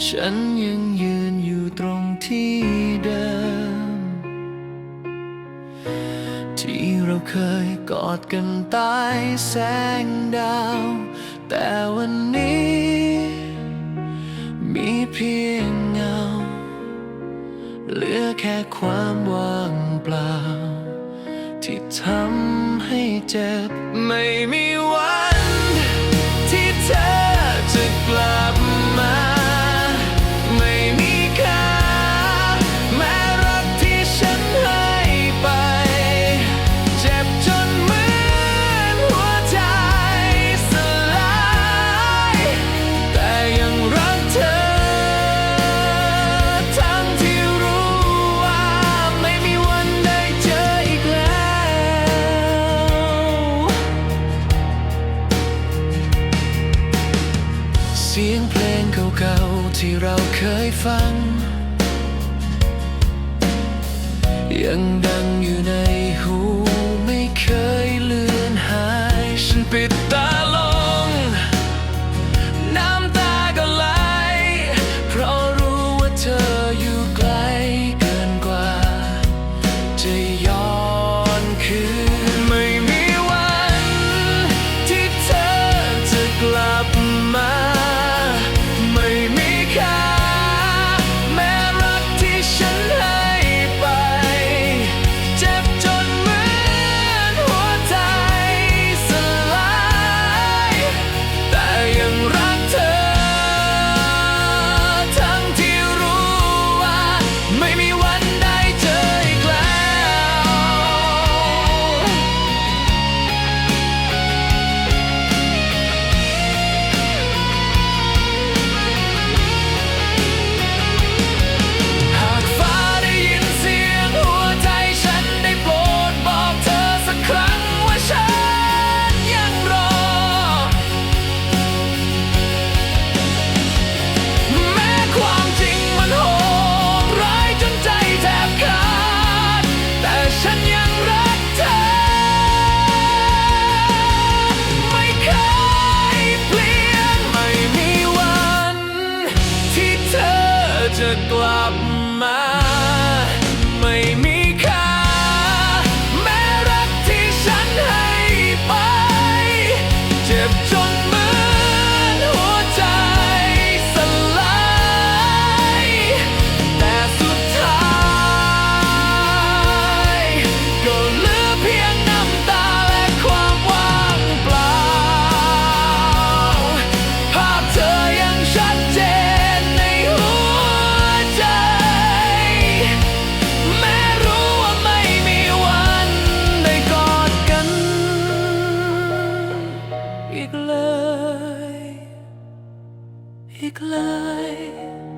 ฉันยังยืนอยู่ตรงที่เดิม ที่เราเคยกอดกันใต้แสงดาว แต่วันนี้ มีเพียงเงา เหลือแค่ความว่างเปล่า ที่ทำให้เจ็บไม่มีียงเพลงเก่าๆที่เราเคยฟัง ยังดังอยู่ในหูไม่เคยเลือนหายฉันปิดตา to go up my pick lie.